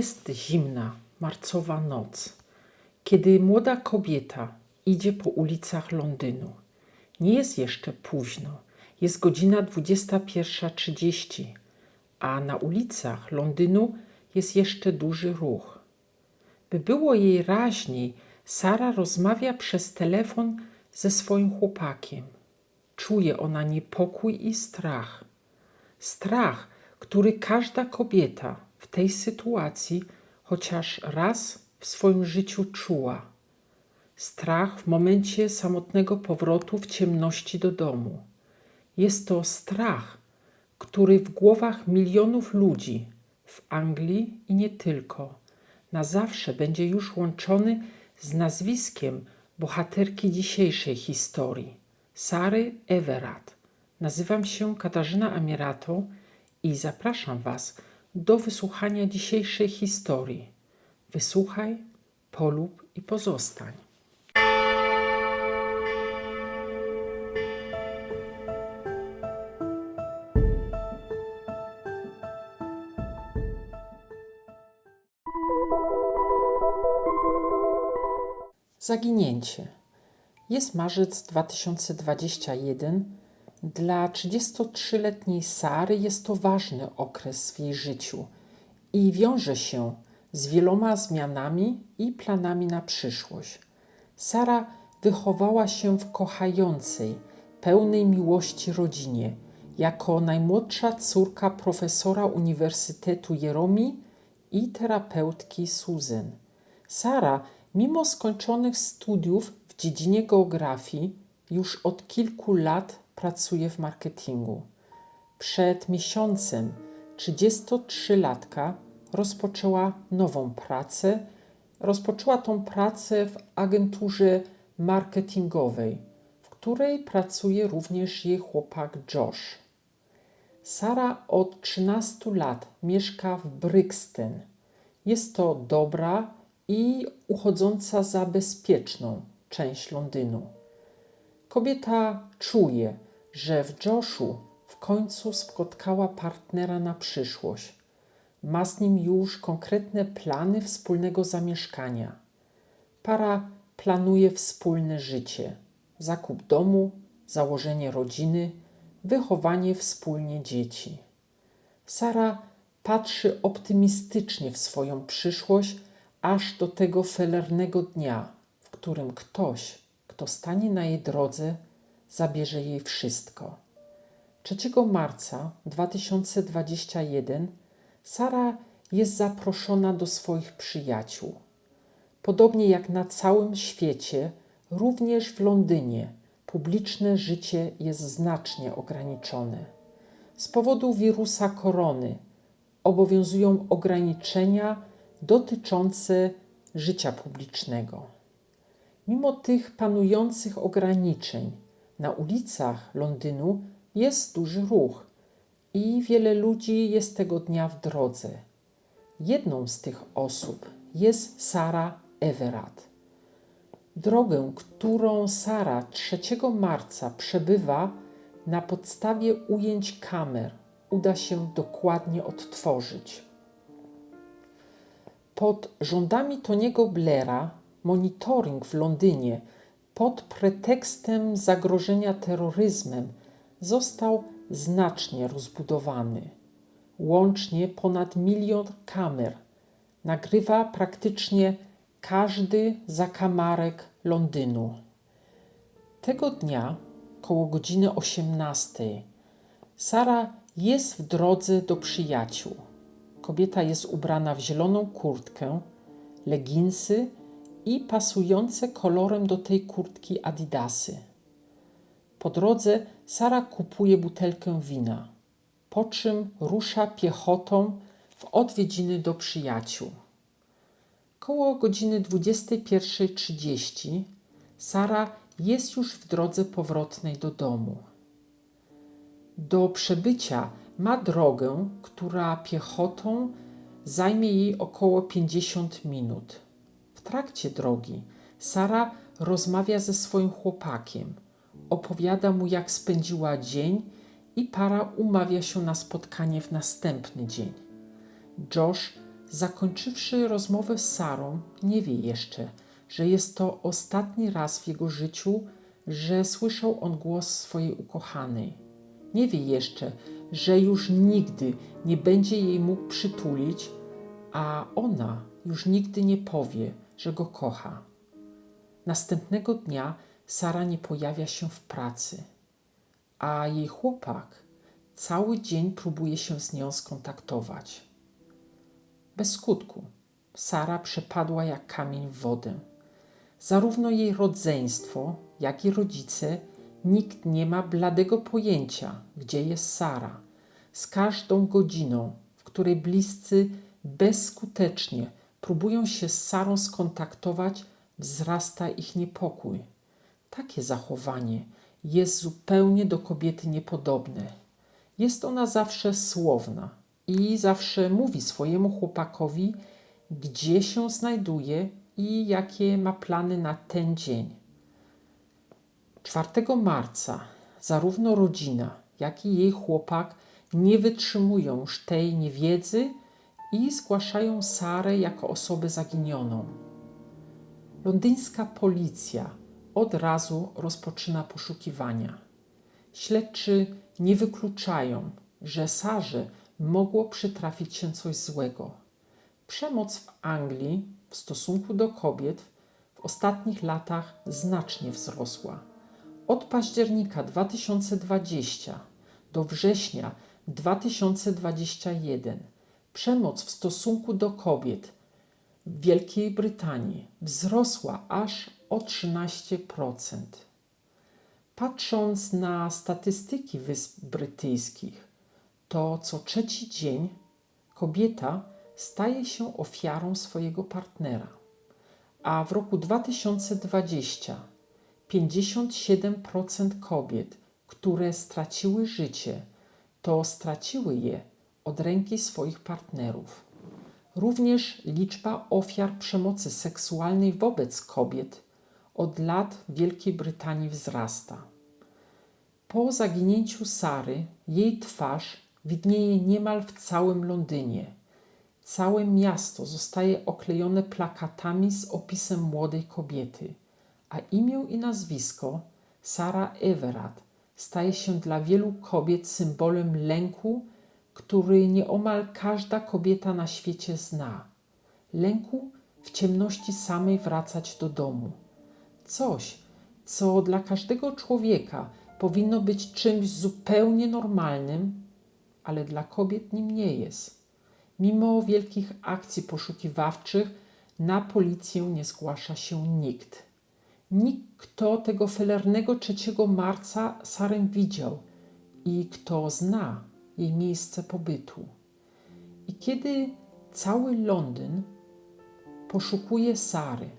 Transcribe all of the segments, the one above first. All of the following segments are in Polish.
Jest zimna, marcowa noc, kiedy młoda kobieta idzie po ulicach Londynu. Nie jest jeszcze późno, jest godzina 21.30, a na ulicach Londynu jest jeszcze duży ruch. By było jej raźniej, Sara rozmawia przez telefon ze swoim chłopakiem. Czuje ona niepokój i strach. Strach, który każda kobieta tej sytuacji chociaż raz w swoim życiu czuła. Strach w momencie samotnego powrotu w ciemności do domu. Jest to strach, który w głowach milionów ludzi w Anglii i nie tylko na zawsze będzie już łączony z nazwiskiem bohaterki dzisiejszej historii, Sary Everard. Nazywam się Katarzyna Amierato i zapraszam Was do wysłuchania dzisiejszej historii. Wysłuchaj, polub i pozostań. Zaginięcie. Jest marzec 2021. Dla 33-letniej Sary jest to ważny okres w jej życiu i wiąże się z wieloma zmianami i planami na przyszłość. Sara wychowała się w kochającej, pełnej miłości rodzinie. Jako najmłodsza córka profesora Uniwersytetu Jeromi i terapeutki Susan. Sara, mimo skończonych studiów w dziedzinie geografii, już od kilku lat pracuje w marketingu. Przed miesiącem 33-latka rozpoczęła nową pracę. Rozpoczęła tą pracę w agenturze marketingowej, w której pracuje również jej chłopak Josh. Sara od 13 lat mieszka w Brixton. Jest to dobra i uchodząca za bezpieczną część Londynu. Kobieta czuje, że w Joshu w końcu spotkała partnera na przyszłość. Ma z nim już konkretne plany wspólnego zamieszkania. Para planuje wspólne życie, zakup domu, założenie rodziny, wychowanie wspólnie dzieci. Sara patrzy optymistycznie w swoją przyszłość, aż do tego felernego dnia, w którym ktoś, kto stanie na jej drodze, zabierze jej wszystko. 3 marca 2021 Sara jest zaproszona do swoich przyjaciół. Podobnie jak na całym świecie, również w Londynie publiczne życie jest znacznie ograniczone. Z powodu wirusa korony obowiązują ograniczenia dotyczące życia publicznego. Mimo tych panujących ograniczeń, na ulicach Londynu jest duży ruch i wiele ludzi jest tego dnia w drodze. Jedną z tych osób jest Sara Everard. Drogę, którą Sara 3 marca przebywa na podstawie ujęć kamer, uda się dokładnie odtworzyć. Pod rządami Toniego Blaira monitoring w Londynie pod pretekstem zagrożenia terroryzmem został znacznie rozbudowany. Łącznie ponad milion kamer nagrywa praktycznie każdy zakamarek Londynu. Tego dnia, koło godziny 18, Sara jest w drodze do przyjaciół. Kobieta jest ubrana w zieloną kurtkę, leginsy i pasujące kolorem do tej kurtki adidasy. Po drodze Sara kupuje butelkę wina, po czym rusza piechotą w odwiedziny do przyjaciół. Koło godziny 21.30 Sara jest już w drodze powrotnej do domu. Do przebycia ma drogę, która piechotą zajmie jej około 50 minut. W trakcie drogi Sara rozmawia ze swoim chłopakiem, opowiada mu, jak spędziła dzień i para umawia się na spotkanie w następny dzień. Josh Zakończywszy rozmowę z Sarą, nie wie jeszcze, że jest to ostatni raz w jego życiu, że słyszał on głos swojej ukochanej. Nie wie jeszcze, że już nigdy nie będzie jej mógł przytulić, a ona już nigdy nie powie, że go kocha. Następnego dnia Sara nie pojawia się w pracy, a jej chłopak cały dzień próbuje się z nią skontaktować. Bez skutku. Sara przepadła jak kamień w wodę. Zarówno jej rodzeństwo, jak i rodzice, nikt nie ma bladego pojęcia, gdzie jest Sara. Z każdą godziną, w której bliscy bezskutecznie próbują się z Sarą skontaktować, wzrasta ich niepokój. Takie zachowanie jest zupełnie do kobiety niepodobne. Jest ona zawsze słowna i zawsze mówi swojemu chłopakowi, gdzie się znajduje i jakie ma plany na ten dzień. 4 marca zarówno rodzina, jak i jej chłopak nie wytrzymują już tej niewiedzy i zgłaszają Sarę jako osobę zaginioną. Londyńska policja od razu rozpoczyna poszukiwania. Śledczy nie wykluczają, że Sarze mogło przytrafić się coś złego. Przemoc w Anglii w stosunku do kobiet w ostatnich latach znacznie wzrosła. Od października 2020 do września 2021 przemoc w stosunku do kobiet w Wielkiej Brytanii wzrosła aż o 13%. Patrząc na statystyki Wysp Brytyjskich, to co trzeci dzień kobieta staje się ofiarą swojego partnera, a w roku 2020 57% kobiet, które straciły życie, to straciły je od ręki swoich partnerów. Również liczba ofiar przemocy seksualnej wobec kobiet od lat w Wielkiej Brytanii wzrasta. Po zaginięciu Sary jej twarz widnieje niemal w całym Londynie. Całe miasto zostaje oklejone plakatami z opisem młodej kobiety, a imię i nazwisko Sara Everard staje się dla wielu kobiet symbolem lęku, który nieomal każda kobieta na świecie zna. Lęku w ciemności samej wracać do domu. Coś, co dla każdego człowieka powinno być czymś zupełnie normalnym, ale dla kobiet nim nie jest. Mimo wielkich akcji poszukiwawczych na policję nie zgłasza się nikt. Nikt, kto tego felernego 3 marca Sarę widział i kto zna jej miejsce pobytu. I kiedy cały Londyn poszukuje Sary,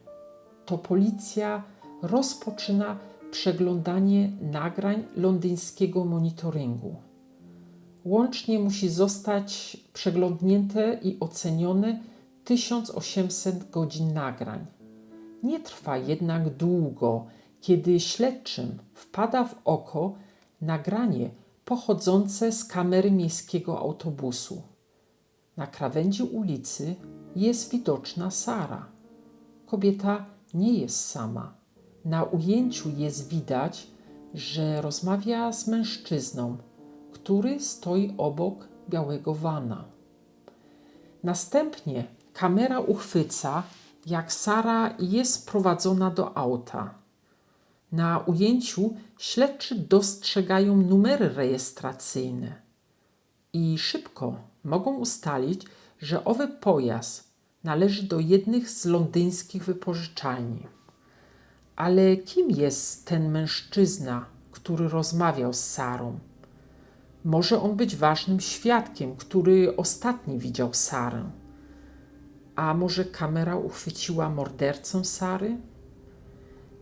to policja rozpoczyna przeglądanie nagrań londyńskiego monitoringu. Łącznie musi zostać przeglądnięte i ocenione 1800 godzin nagrań. Nie trwa jednak długo, kiedy śledczym wpada w oko nagranie pochodzące z kamery miejskiego autobusu. Na krawędzi ulicy jest widoczna Sara. Kobieta nie jest sama. Na ujęciu jest widać, że rozmawia z mężczyzną, który stoi obok białego wana. Następnie kamera uchwyca, jak Sara jest prowadzona do auta. Na ujęciu śledczy dostrzegają numery rejestracyjne i szybko mogą ustalić, że owy pojazd należy do jednych z londyńskich wypożyczalni. Ale kim jest ten mężczyzna, który rozmawiał z Sarą? Może on być ważnym świadkiem, który ostatni widział Sarę. A może kamera uchwyciła mordercę Sary?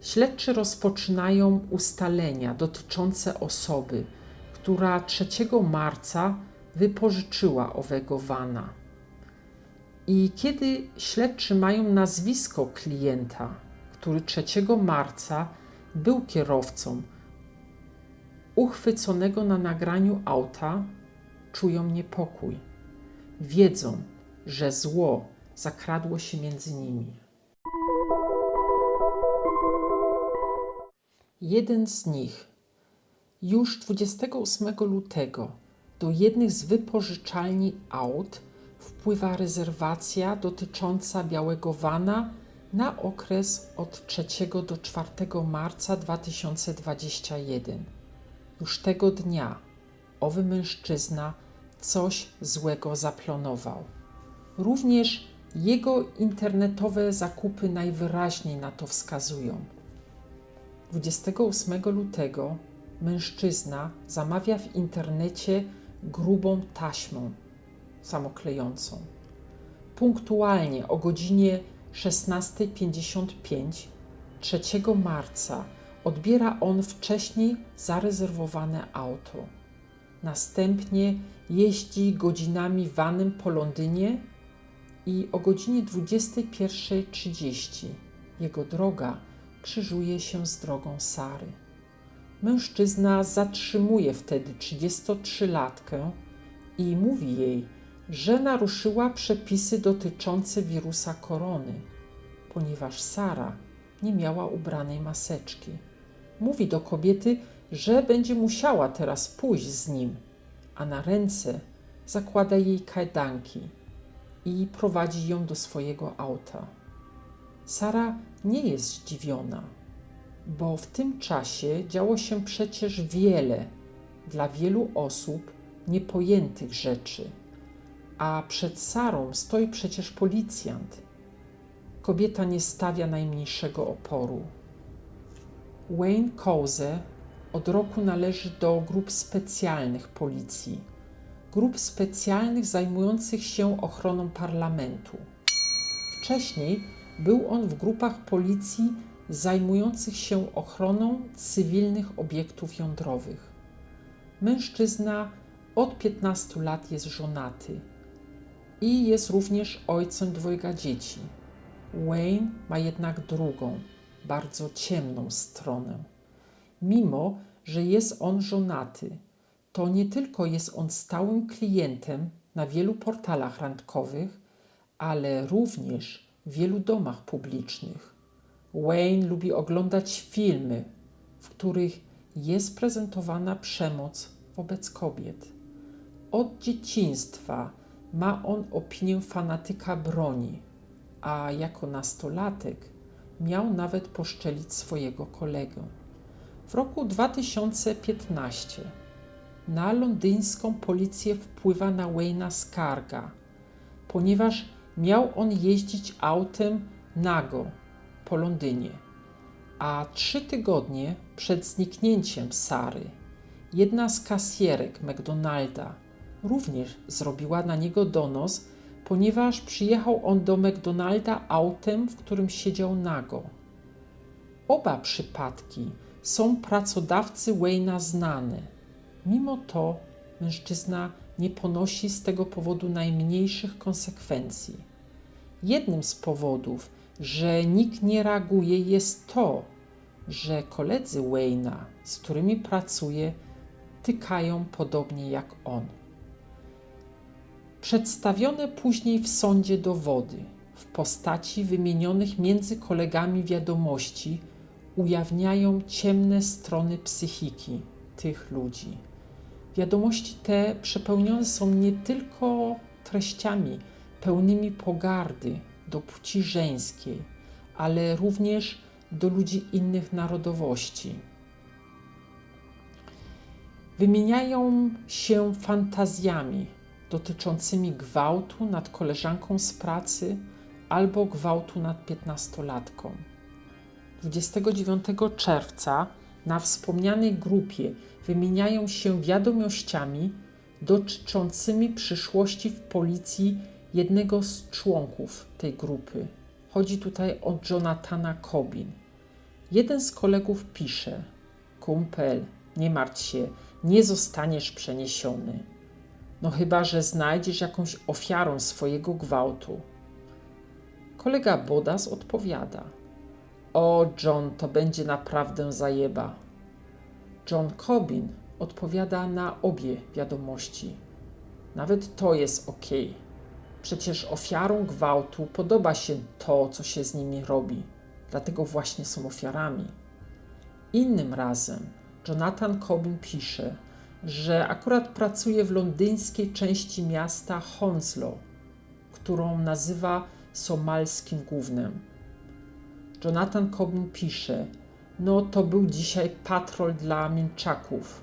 Śledczy rozpoczynają ustalenia dotyczące osoby, która 3 marca wypożyczyła owego wana. I kiedy śledczy mają nazwisko klienta, który 3 marca był kierowcą uchwyconego na nagraniu auta, czują niepokój. Wiedzą, że zło zakradło się między nimi. Jeden z nich. Już 28 lutego do jednych z wypożyczalni aut wpływa rezerwacja dotycząca białego vana na okres od 3 do 4 marca 2021. Już tego dnia owy mężczyzna coś złego zaplanował. Również jego internetowe zakupy najwyraźniej na to wskazują. 28 lutego mężczyzna zamawia w internecie grubą taśmą samoklejącą. Punktualnie o godzinie 16.55 3 marca odbiera on wcześniej zarezerwowane auto. Następnie jeździ godzinami vanem po Londynie i o godzinie 21.30 jego droga krzyżuje się z drogą Sary. Mężczyzna zatrzymuje wtedy 33-latkę i mówi jej, że naruszyła przepisy dotyczące wirusa korony, ponieważ Sara nie miała ubranej maseczki. Mówi do kobiety, że będzie musiała teraz pójść z nim, a na ręce zakłada jej kajdanki i prowadzi ją do swojego auta. Sara nie jest zdziwiona, bo w tym czasie działo się przecież wiele dla wielu osób niepojętych rzeczy, a przed Sarą stoi przecież policjant. Kobieta nie stawia najmniejszego oporu. Wayne Koze od roku należy do grup specjalnych policji, grup specjalnych zajmujących się ochroną parlamentu. Wcześniej był on w grupach policji zajmujących się ochroną cywilnych obiektów jądrowych. Mężczyzna od 15 lat jest żonaty i jest również ojcem dwojga dzieci. Wayne ma jednak drugą, bardzo ciemną stronę. Mimo, że jest on żonaty, to nie tylko jest on stałym klientem na wielu portalach randkowych, ale również w wielu domach publicznych. Wayne lubi oglądać filmy, w których jest prezentowana przemoc wobec kobiet. Od dzieciństwa ma on opinię fanatyka broni, a jako nastolatek miał nawet poszczelić swojego kolegę. W roku 2015 na londyńską policję wpływa na Wayne'a skarga, ponieważ miał on jeździć autem nago po Londynie, a trzy tygodnie przed zniknięciem Sary jedna z kasjerek McDonalda również zrobiła na niego donos, ponieważ przyjechał on do McDonalda autem, w którym siedział nago. Oba przypadki są pracodawcy Wayne'a znane. Mimo to mężczyzna nie ponosi z tego powodu najmniejszych konsekwencji. Jednym z powodów, że nikt nie reaguje, jest to, że koledzy Wayne'a, z którymi pracuje, tykają podobnie jak on. Przedstawione później w sądzie dowody w postaci wymienionych między kolegami wiadomości ujawniają ciemne strony psychiki tych ludzi. Wiadomości te przepełnione są nie tylko treściami pełnymi pogardy do płci żeńskiej, ale również do ludzi innych narodowości. Wymieniają się fantazjami dotyczącymi gwałtu nad koleżanką z pracy albo gwałtu nad piętnastolatką. 29 czerwca na wspomnianej grupie wymieniają się wiadomościami dotyczącymi przyszłości w policji jednego z członków tej grupy. Chodzi tutaj o Jonathana Cobin. Jeden z kolegów pisze: Kumpel, nie martw się, nie zostaniesz przeniesiony. No chyba, że znajdziesz jakąś ofiarę swojego gwałtu. Kolega Bodas odpowiada: O, John, to będzie naprawdę zajeba. John Cobin odpowiada na obie wiadomości. Nawet to jest ok. Przecież ofiarom gwałtu podoba się to, co się z nimi robi. Dlatego właśnie są ofiarami. Innym razem Jonathan Cobbin pisze, że akurat pracuje w londyńskiej części miasta Hounslow, którą nazywa somalskim głównym. Jonathan Cobbin pisze: No, to był dzisiaj patrol dla mięczaków.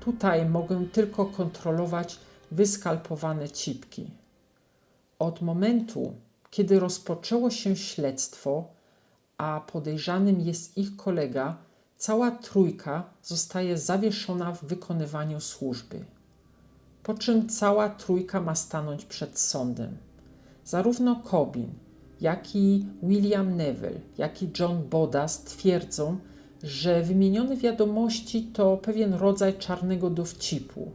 Tutaj mogę tylko kontrolować wyskalpowane cipki. Od momentu, kiedy rozpoczęło się śledztwo, a podejrzanym jest ich kolega, cała trójka zostaje zawieszona w wykonywaniu służby. Po czym cała trójka ma stanąć przed sądem. Zarówno Cobbin, jak i William Neville, jak i John Bodas twierdzą, że wymienione wiadomości to pewien rodzaj czarnego dowcipu,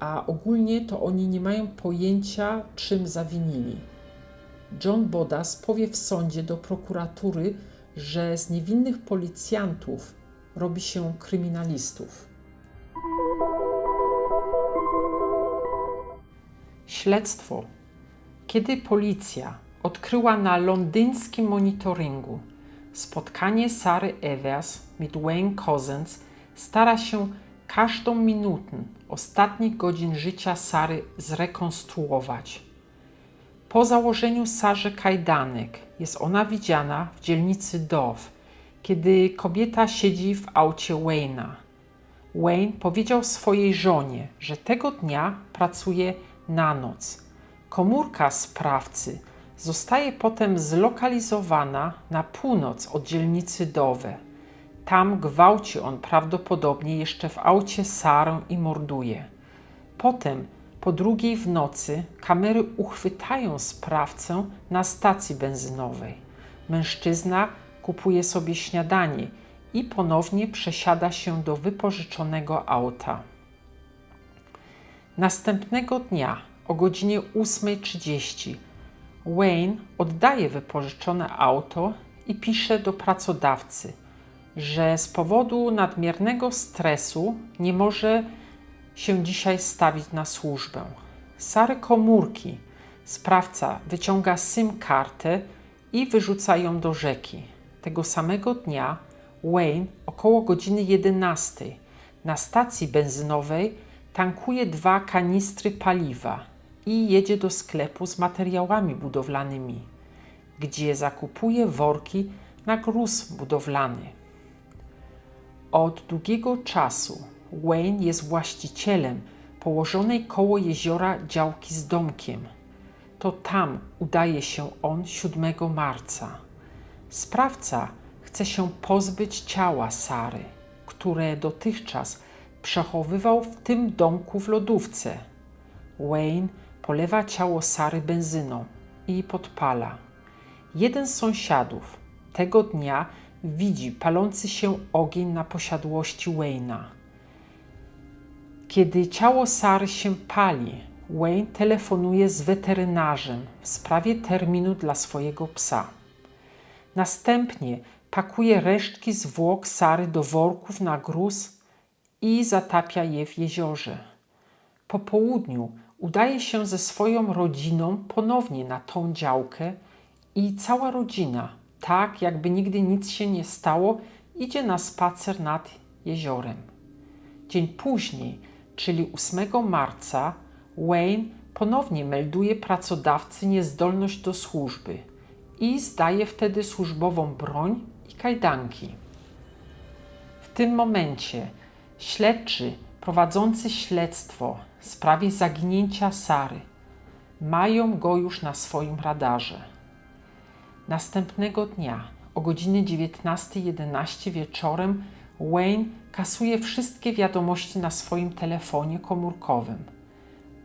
a ogólnie to oni nie mają pojęcia, czym zawinili. John Bodas powie w sądzie do prokuratury, że z niewinnych policjantów robi się kryminalistów. Śledztwo. Kiedy policja odkryła na londyńskim monitoringu spotkanie Sary Evers mit Wayne Cousins, stara się każdą minutę ostatnich godzin życia Sary zrekonstruować. Po założeniu Sarze kajdanek jest ona widziana w dzielnicy Dove, kiedy kobieta siedzi w aucie Wayne'a. Wayne powiedział swojej żonie, że tego dnia pracuje na noc. Komórka sprawcy zostaje potem zlokalizowana na północ od dzielnicy Dove. Tam gwałci on prawdopodobnie jeszcze w aucie Sarę i morduje. Potem, po drugiej w nocy, kamery uchwytają sprawcę na stacji benzynowej. Mężczyzna kupuje sobie śniadanie i ponownie przesiada się do wypożyczonego auta. Następnego dnia o godzinie 8.30 Wayne oddaje wypożyczone auto i pisze do pracodawcy, że z powodu nadmiernego stresu nie może się dzisiaj stawić na służbę. Sary komórki sprawca wyciąga SIM-kartę i wyrzuca ją do rzeki. Tego samego dnia Wayne około godziny 11 na stacji benzynowej tankuje dwa kanistry paliwa i jedzie do sklepu z materiałami budowlanymi, gdzie zakupuje worki na gruz budowlany. Od długiego czasu Wayne jest właścicielem położonej koło jeziora działki z domkiem. To tam udaje się on 7 marca. Sprawca chce się pozbyć ciała Sary, które dotychczas przechowywał w tym domku w lodówce. Wayne polewa ciało Sary benzyną i podpala. Jeden z sąsiadów tego dnia widzi palący się ogień na posiadłości Wayne'a. Kiedy ciało Sary się pali, Wayne telefonuje z weterynarzem w sprawie terminu dla swojego psa. Następnie pakuje resztki zwłok Sary do worków na gruz i zatapia je w jeziorze. Po południu udaje się ze swoją rodziną ponownie na tą działkę i cała rodzina, tak jakby nigdy nic się nie stało, idzie na spacer nad jeziorem. Dzień później, czyli 8 marca, Wayne ponownie melduje pracodawcy niezdolność do służby i zdaje wtedy służbową broń i kajdanki. W tym momencie śledczy prowadzący śledztwo w sprawie zaginięcia Sary mają go już na swoim radarze. Następnego dnia o godzinie 19.11 wieczorem Wayne kasuje wszystkie wiadomości na swoim telefonie komórkowym,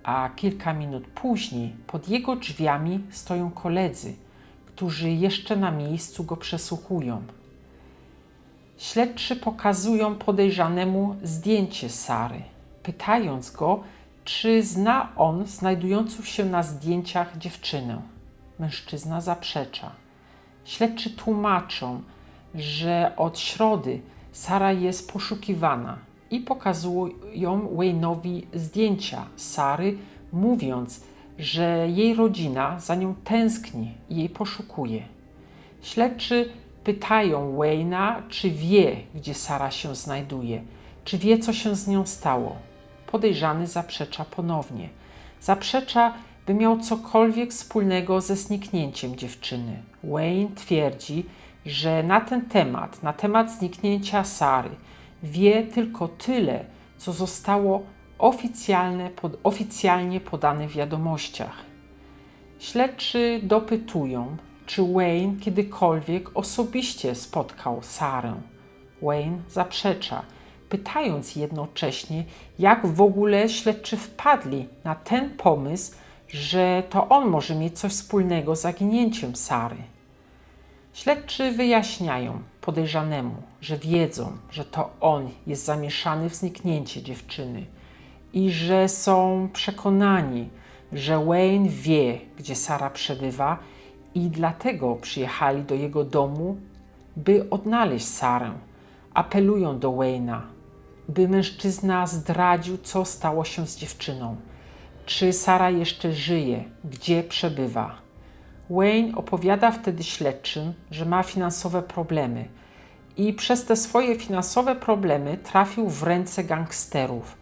a kilka minut później pod jego drzwiami stoją koledzy, którzy jeszcze na miejscu go przesłuchują. Śledczy pokazują podejrzanemu zdjęcie Sary, pytając go, czy zna on znajdującą się na zdjęciach dziewczynę. Mężczyzna zaprzecza. Śledczy tłumaczą, że od środy Sara jest poszukiwana i pokazują Wayne'owi zdjęcia Sary, mówiąc, że jej rodzina za nią tęskni i jej poszukuje. Śledczy pytają Wayna, czy wie, gdzie Sara się znajduje, czy wie, co się z nią stało. Podejrzany zaprzecza ponownie. Zaprzecza, by miał cokolwiek wspólnego ze zniknięciem dziewczyny. Wayne twierdzi, że na ten temat, na temat zniknięcia Sary, wie tylko tyle, co zostało oficjalne, pod, oficjalnie podane w wiadomościach. Śledczy dopytują, czy Wayne kiedykolwiek osobiście spotkał Sarę. Wayne zaprzecza, pytając jednocześnie, jak w ogóle śledczy wpadli na ten pomysł, że to on może mieć coś wspólnego z zaginięciem Sary. Śledczy wyjaśniają podejrzanemu, że wiedzą, że to on jest zamieszany w zniknięcie dziewczyny i że są przekonani, że Wayne wie, gdzie Sara przebywa i dlatego przyjechali do jego domu, by odnaleźć Sarę. Apelują do Wayna, by mężczyzna zdradził, co stało się z dziewczyną. Czy Sara jeszcze żyje, gdzie przebywa. Wayne opowiada wtedy śledczym, że ma finansowe problemy i przez te swoje finansowe problemy trafił w ręce gangsterów,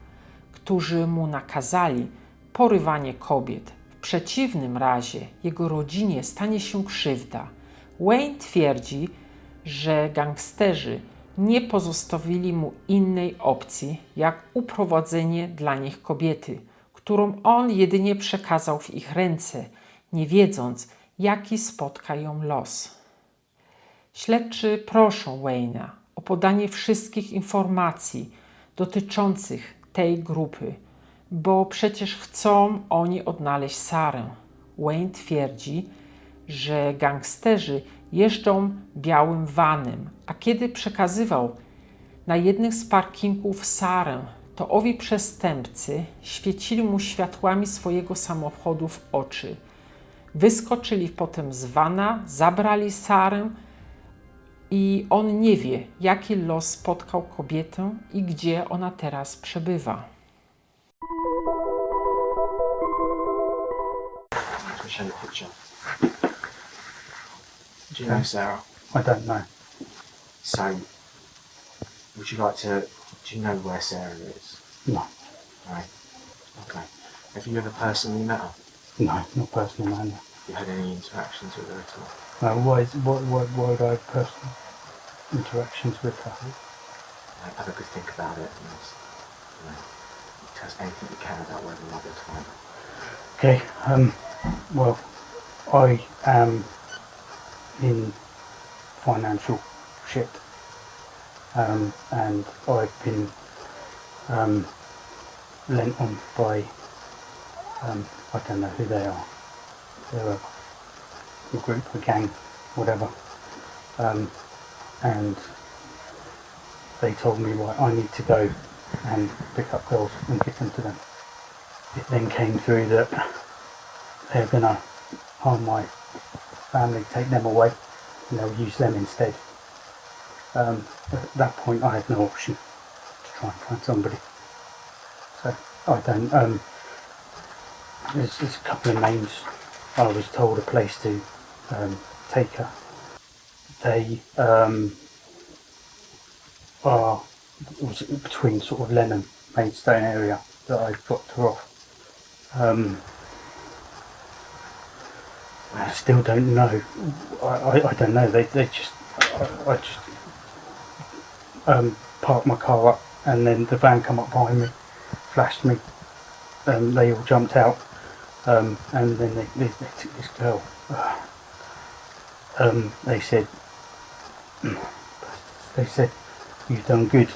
którzy mu nakazali porywanie kobiet. W przeciwnym razie jego rodzinie stanie się krzywda. Wayne twierdzi, że gangsterzy nie pozostawili mu innej opcji, jak uprowadzenie dla nich kobiety, którą on jedynie przekazał w ich ręce, nie wiedząc, jaki spotka ją los. Śledczy proszą Wayne'a o podanie wszystkich informacji dotyczących tej grupy, bo przecież chcą oni odnaleźć Sarę. Wayne twierdzi, że gangsterzy jeżdżą białym vanem, a kiedy przekazywał na jednym z parkingów Sarę, to owi przestępcy świecili mu światłami swojego samochodu w oczy. Wyskoczyli potem z vana, zabrali Sarę i on nie wie, jaki los spotkał kobietę i gdzie ona teraz przebywa. Do you know Sarah? I don't know. So, would you like to? Do you know where Sarah is? No, Right. Okay. Have you ever personally met her? no, not personally. Have you had any interactions with her at all? No, why, is, why, why, why would I have personal interactions with her? Like, have a good think about it and just, you know, tell us anything you can about or not it's fine. Okay, um, well, I am in financial shit. Um, and I've been um, lent on by, um, I don't know who they are. They're a, a group, a gang, whatever. Um, and they told me, right, I need to go and pick up girls and give them to them it then came through that they're going to harm my family, take them away, and they'll use them instead. Um, at that point, I had no option to try and find somebody. So I don't. Um, there's, there's a couple of names. I was told a place to um, take her. They um, are was between sort of Lenham, Maidstone area that I dropped her off. Um, I still don't know. I, I, I don't know. They, they just, I, I just um, parked my car up and then the van come up behind me, flashed me. and they all jumped out um, and then they, they, they took this girl. Um, they said, they said, you've done good.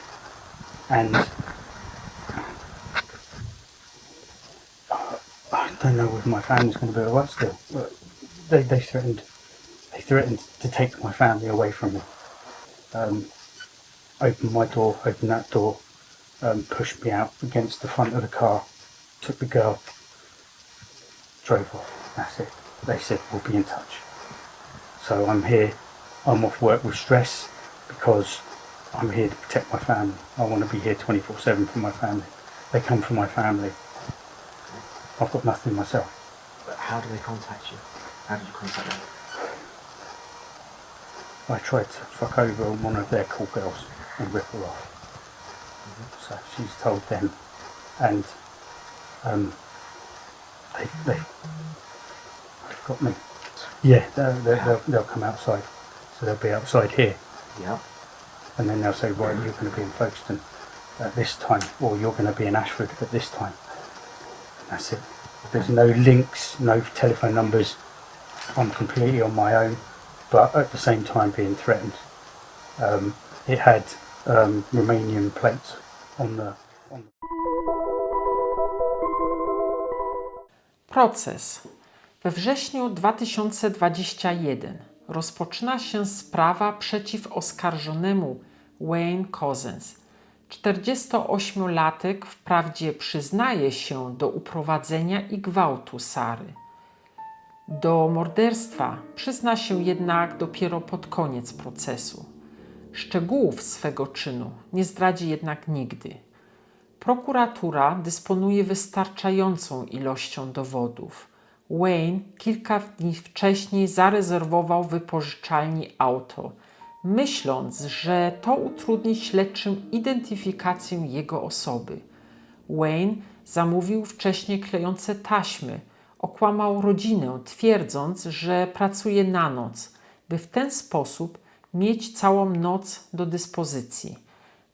And I don't know whether my family's going to be alright still. But they, they threatened, they threatened to take my family away from me. Um, opened my door, opened that door, um, pushed me out against the front of the car, took the girl, drove off. That's it. They said we'll be in touch. So I'm here. I'm off work with stress because I'm here to protect my family. I want to be here 24/7 for my family. They come from my family. I've got nothing myself. But How do they contact you? How did you contact them? I tried to fuck over one of their call girls and rip her off. So she's told them, and um, they they they've got me. Yeah, they'll, they'll, they'll, they'll come outside, so they'll be outside here, Yeah. and then they'll say, right, you're going to be in Folkestone at this time, or you're going to be in Ashford at this time. And that's it. There's no links, no telephone numbers. I'm completely on my own, but at the same time being threatened. Um, it had um, Romanian plates on the. On Proces. We wrześniu 2021 rozpoczyna się sprawa przeciw oskarżonemu Wayne Cousins. 48-latek wprawdzie przyznaje się do uprowadzenia i gwałtu Sary. Do morderstwa przyzna się jednak dopiero pod koniec procesu. Szczegółów swego czynu nie zdradzi jednak nigdy. Prokuratura dysponuje wystarczającą ilością dowodów. Wayne kilka dni wcześniej zarezerwował wypożyczalni auto, myśląc, że to utrudni śledczym identyfikację jego osoby. Wayne zamówił wcześniej klejące taśmy, okłamał rodzinę, twierdząc, że pracuje na noc, by w ten sposób mieć całą noc do dyspozycji.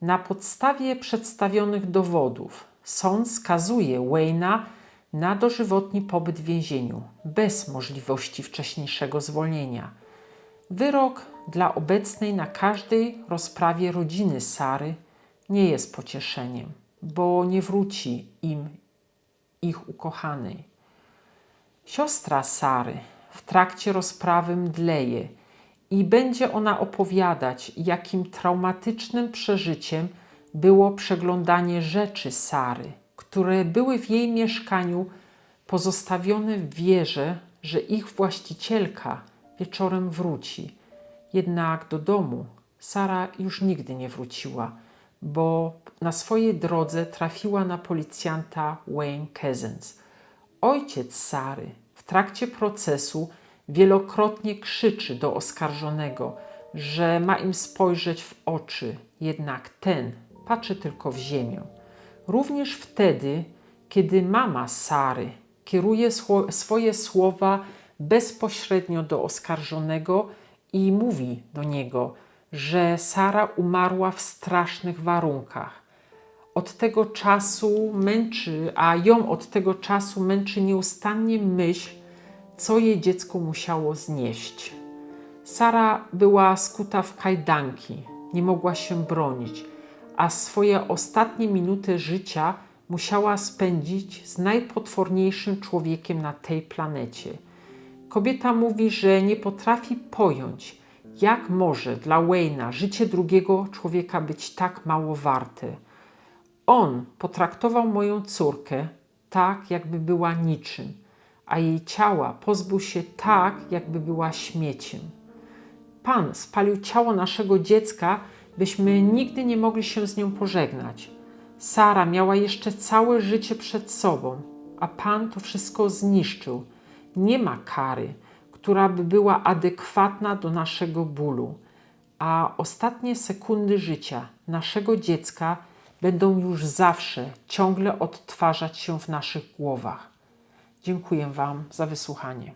Na podstawie przedstawionych dowodów sąd skazuje Wayna na dożywotni pobyt w więzieniu bez możliwości wcześniejszego zwolnienia. Wyrok dla obecnej na każdej rozprawie rodziny Sary nie jest pocieszeniem, bo nie wróci im ich ukochanej. Siostra Sary w trakcie rozprawy mdleje i będzie ona opowiadać, jakim traumatycznym przeżyciem było przeglądanie rzeczy Sary, które były w jej mieszkaniu pozostawione w wierze, że ich właścicielka wieczorem wróci. Jednak do domu Sara już nigdy nie wróciła, bo na swojej drodze trafiła na policjanta Wayne Cousins. Ojciec Sary w trakcie procesu wielokrotnie krzyczy do oskarżonego, że ma im spojrzeć w oczy, jednak ten patrzy tylko w ziemię. Również wtedy, kiedy mama Sary kieruje swoje słowa bezpośrednio do oskarżonego i mówi do niego, że Sara umarła w strasznych warunkach. Od tego czasu męczy, a ją od tego czasu męczy nieustannie myśl, co jej dziecko musiało znieść. Sara była skuta w kajdanki, nie mogła się bronić, a swoje ostatnie minuty życia musiała spędzić z najpotworniejszym człowiekiem na tej planecie. Kobieta mówi, że nie potrafi pojąć, jak może dla Wayna życie drugiego człowieka być tak mało warte. On potraktował moją córkę tak, jakby była niczym, a jej ciała pozbył się tak, jakby była śmieciem. Pan spalił ciało naszego dziecka, byśmy nigdy nie mogli się z nią pożegnać. Sara miała jeszcze całe życie przed sobą, a Pan to wszystko zniszczył. Nie ma kary, która by była adekwatna do naszego bólu, a ostatnie sekundy życia naszego dziecka będą już zawsze ciągle odtwarzać się w naszych głowach. Dziękuję Wam za wysłuchanie.